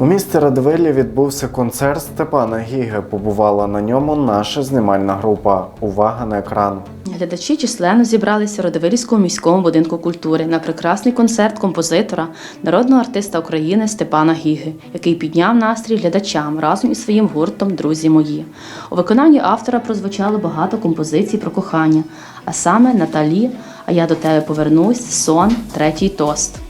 У місті Радивилі відбувся концерт Степана Гіги. Побувала на ньому наша знімальна група. Увага на екран. Глядачі численно зібралися Радивилівському міському будинку культури на прекрасний концерт композитора, народного артиста України Степана Гіги, який підняв настрій глядачам разом із своїм гуртом Друзі мої. У виконанні автора прозвучало багато композицій про кохання, а саме Наталі, А я до тебе повернусь, сон, третій тост.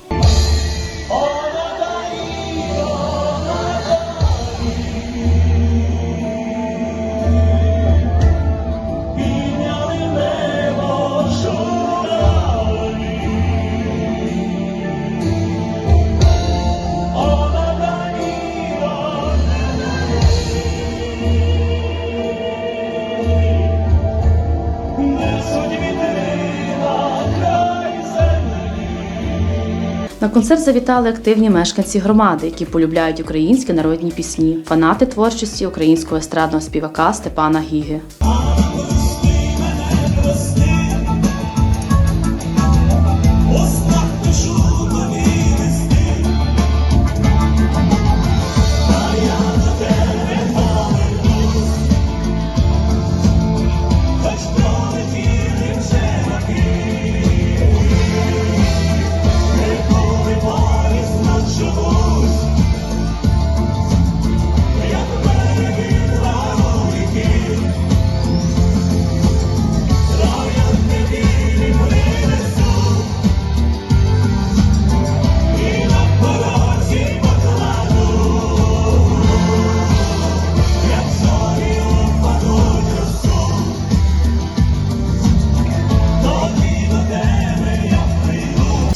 На концерт завітали активні мешканці громади, які полюбляють українські народні пісні, фанати творчості українського естрадного співака Степана Гіги.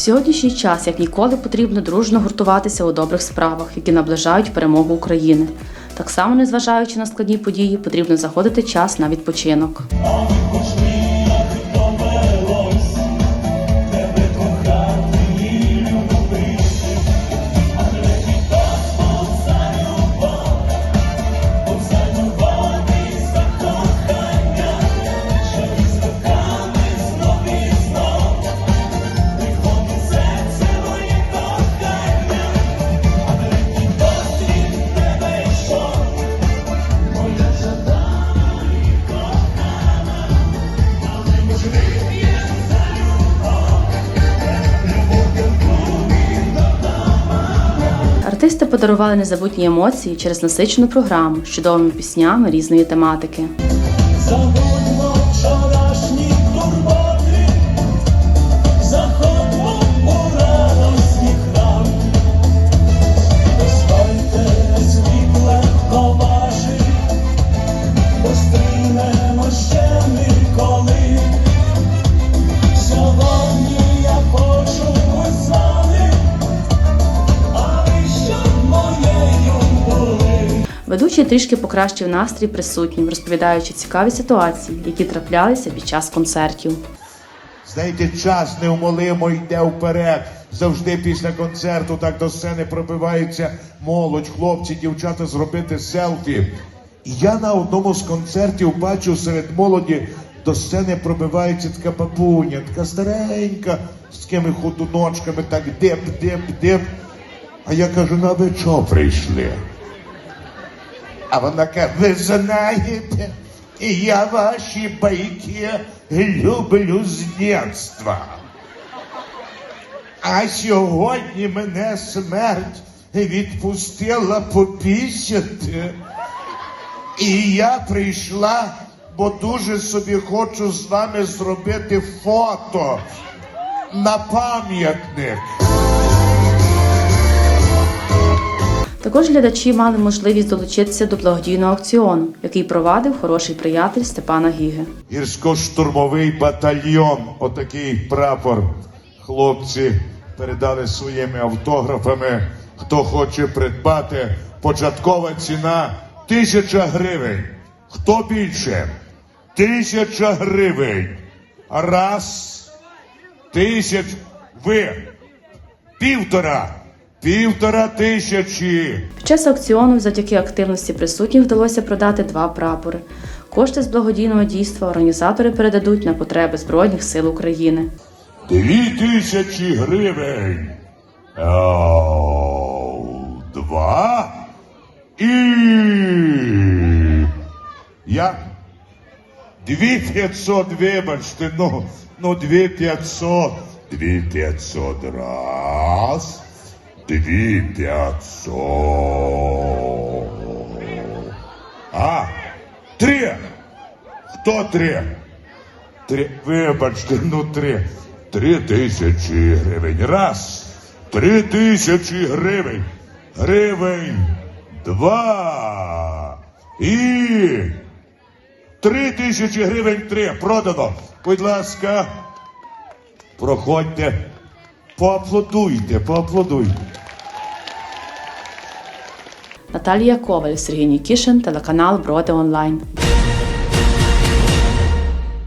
Сьогоднішній час, як ніколи, потрібно дружно гуртуватися у добрих справах, які наближають перемогу України. Так само, незважаючи на складні події, потрібно заходити час на відпочинок. Артисти подарували незабутні емоції через насичену програму з чудовими піснями різної тематики. Ведучий трішки покращив настрій присутнім, розповідаючи цікаві ситуації, які траплялися під час концертів. Знаєте, час неумолимо йде вперед. Завжди після концерту так до сцени пробивається молодь, хлопці, дівчата зробити селфі. І я на одному з концертів бачу серед молоді до сцени пробивається така папуня, така старенька, з такими ходуночками, так дип, дип, дип. А я кажу, ну а ви чого прийшли? А вона каже, ви знаєте, я ваші байки люблю з дитинства. А сьогодні мене смерть відпустила попісяти. І я прийшла, бо дуже собі хочу з вами зробити фото на пам'ятник. Також глядачі мали можливість долучитися до благодійного аукціону, який провадив хороший приятель Степана Гіги. Гірсько-штурмовий батальйон, отакий прапор. Хлопці передали своїми автографами. Хто хоче придбати, початкова ціна тисяча гривень. Хто більше? Тисяча гривень. Раз. Тисяч. Ви. Півтора. Півтора тисячі. Під час аукціону, завдяки активності присутніх, вдалося продати два прапори. Кошти з благодійного дійства організатори передадуть на потреби Збройних сил України. Дві тисячі гривень. Два і. Я. Дві п'ятсот, вибачте, ну, ну, дві п'ятсот. Дві п'ятсот раз. Дві п'ятсот. А, три. Хто три? Три, вибачте, ну три. Три тисячі гривень. Раз. Три тисячі гривень. Гривень. Два. І. Три тисячі гривень три. Продано. Будь ласка. Проходьте. Поаплодуйте, поаплодуйте. Наталія Коваль, Сергій Нікішин, телеканал Броди Онлайн.